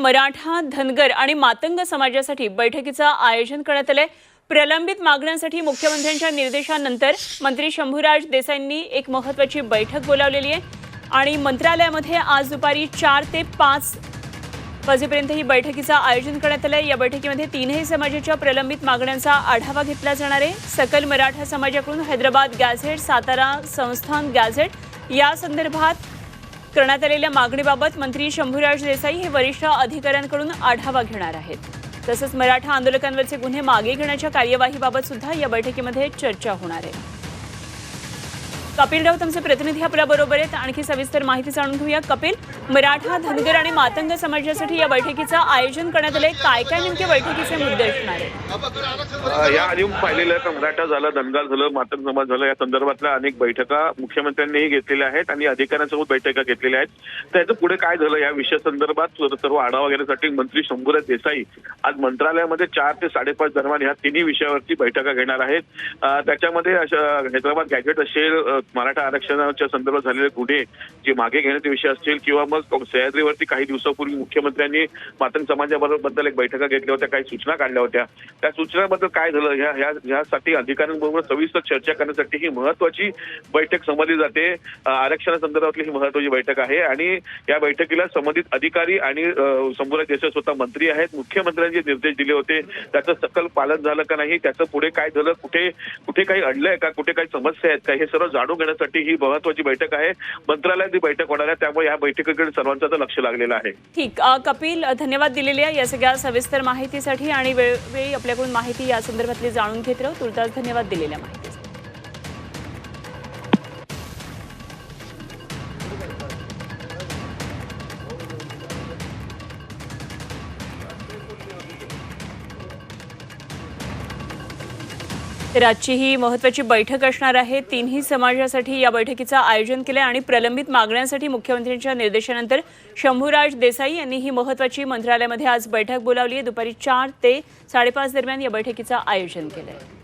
मराठा धनगर आणि मातंग समाजासाठी बैठकीचं आयोजन करण्यात आलंय. प्रलंबित मागण्यांसाठी मुख्यमंत्र्यांच्या निर्देशानंतर मंत्री शंभूराज देसाईंनी एक महत्वाची बैठक बोलावलेली आहे. आणि मंत्रालयामध्ये आज दुपारी चार ते पाच वाजेपर्यंत ही बैठकीचं आयोजन करण्यात आलं या बैठकीमध्ये तीनही समाजाच्या प्रलंबित मागण्यांचा आढावा घेतला जाणार आहे. सकल मराठा समाजाकडून हैदराबाद गॅझेट सातारा संस्थान गॅझेट या संदर्भात करण्यात आलेल्या मागणीबाबत मंत्री शंभूराज देसाई हे वरिष्ठ अधिकाऱ्यांकडून आढावा घेणार आहेत. तसंच मराठा आंदोलकांवरचे गुन्हे मागे घेण्याच्या कार्यवाहीबाबत सुद्धा या बैठकीमध्ये चर्चा होणार आहे. कपिल राऊत आमचे प्रतिनिधी आपल्या बरोबर आहेत. आणखी सविस्तर माहिती जाणून घेऊया. कपिल मराठा धनगर आणि मातंग समाजासाठी या बैठकीचं आयोजन करण्यात आलंय. काय काय नेमके बैठकीचे मुद्दे असणार आहेत? या आधी पाहिलेलं आहे मराठा झालं धनगर झालं मातंग समाज झालं या संदर्भातल्या अनेक बैठका मुख्यमंत्र्यांनीही घेतलेल्या आहेत आणि अधिकाऱ्यांसोबत बैठका घेतलेल्या आहेत. त्याचं पुढे काय झालं या विषया संदर्भात सर्व आढावा घेण्यासाठी मंत्री शंभूराज देसाई आज मंत्रालयामध्ये चार ते साडेपाच दरम्यान ह्या तिन्ही विषयावरती बैठका घेणार आहेत. त्याच्यामध्ये अशा हैदराबाद गॅजेट असेल मराठा आरक्षणाच्या संदर्भात झालेले गुन्हे जे मागे घेण्याचे विषय असतील किंवा मग सह्याद्रीवरती काही दिवसापूर्वी मुख्यमंत्र्यांनी मातंग समाजाबरोबर एक बैठका घेतल्या होत्या काही सूचना काढल्या होत्या. त्या सूचनाबद्दल काय झालं? ह्या ह्या ह्यासाठी अधिकाऱ्यांबरोबर सविस्तर चर्चा करण्यासाठी ही महत्वाची बैठक समजली जाते. आरक्षणासंदर्भातली ही महत्वाची बैठक आहे आणि या बैठकीला संबंधित अधिकारी आणि संपूर्ण देशात स्वतः मंत्री आहेत मुख्यमंत्र्यांनी जे निर्देश दिले होते त्याचं सकल पालन झालं का नाही त्याचं पुढे काय झालं कुठे कुठे काही अडलंय का कुठे काही समस्या आहेत का हे सर्व जाणून घेण्यासाठी ही महत्वाची बैठक आहे. मंत्रालयात ही बैठक होणार आहे. त्यामुळे या बैठकीकडे सर्वांचं लक्ष लागलेलं आहे. ठीक. कपिल धन्यवाद दिलेले आहे या सगळ्या सविस्तर माहितीसाठी आणि वेळोवेळी आपल्याकडून माहिती या संदर्भातली जाणून घेत राहू. तुर्तास धन्यवाद दिलेल्या माहिती तर आजची ही महत्वाची बैठक असणार आहे. तिन्ही समाजासाठी या बैठकीचं आयोजन केलं आणि प्रलंबित मागण्यांसाठी मुख्यमंत्र्यांच्या निर्देशानंतर शंभूराज देसाई यांनी ही महत्वाची मंत्रालयामध्ये आज बैठक बोलावली आहे. दुपारी चार ते साडेपाच दरम्यान या बैठकीचं आयोजन केलं आहे